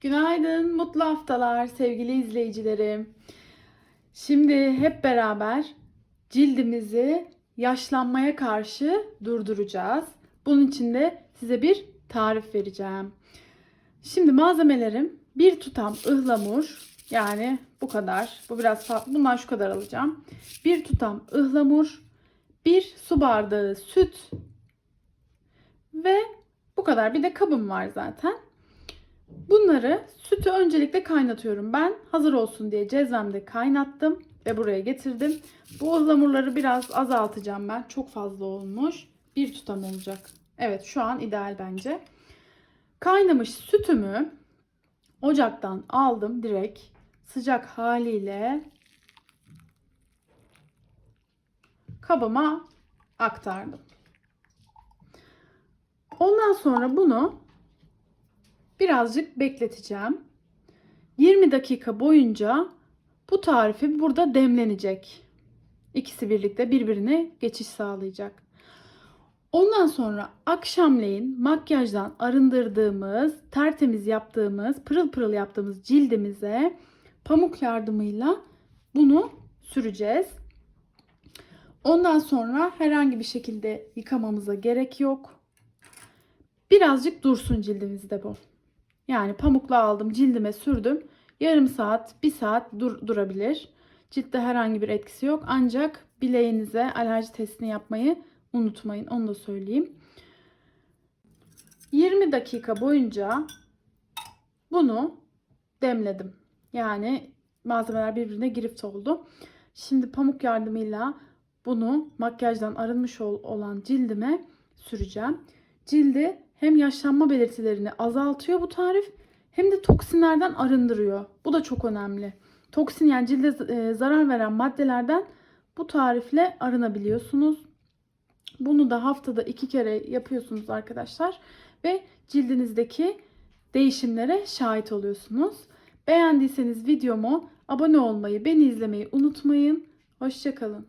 Günaydın, mutlu haftalar sevgili izleyicilerim. Şimdi hep beraber cildimizi yaşlanmaya karşı durduracağız. Bunun için de size bir tarif vereceğim. Şimdi malzemelerim bir tutam ıhlamur yani bu kadar. Bu biraz fa- bundan şu kadar alacağım. Bir tutam ıhlamur, bir su bardağı süt ve bu kadar. Bir de kabım var zaten. Bunları sütü öncelikle kaynatıyorum. Ben hazır olsun diye cezvemde kaynattım ve buraya getirdim. Bu ıhlamurları biraz azaltacağım ben. Çok fazla olmuş. Bir tutam olacak. Evet şu an ideal bence. Kaynamış sütümü ocaktan aldım direkt sıcak haliyle kabıma aktardım. Ondan sonra bunu birazcık bekleteceğim. 20 dakika boyunca bu tarifi burada demlenecek. İkisi birlikte birbirine geçiş sağlayacak. Ondan sonra akşamleyin makyajdan arındırdığımız, tertemiz yaptığımız, pırıl pırıl yaptığımız cildimize pamuk yardımıyla bunu süreceğiz. Ondan sonra herhangi bir şekilde yıkamamıza gerek yok. Birazcık dursun cildimizde bu. Yani pamukla aldım cildime sürdüm. Yarım saat, bir saat dur, durabilir. Ciltte herhangi bir etkisi yok. Ancak bileğinize alerji testini yapmayı unutmayın. Onu da söyleyeyim. 20 dakika boyunca bunu demledim. Yani malzemeler birbirine girift oldu. Şimdi pamuk yardımıyla bunu makyajdan arınmış ol- olan cildime süreceğim. Cildi hem yaşlanma belirtilerini azaltıyor bu tarif hem de toksinlerden arındırıyor. Bu da çok önemli. Toksin yani cilde e, zarar veren maddelerden bu tarifle arınabiliyorsunuz. Bunu da haftada iki kere yapıyorsunuz arkadaşlar ve cildinizdeki değişimlere şahit oluyorsunuz. Beğendiyseniz videomu abone olmayı, beni izlemeyi unutmayın. Hoşçakalın.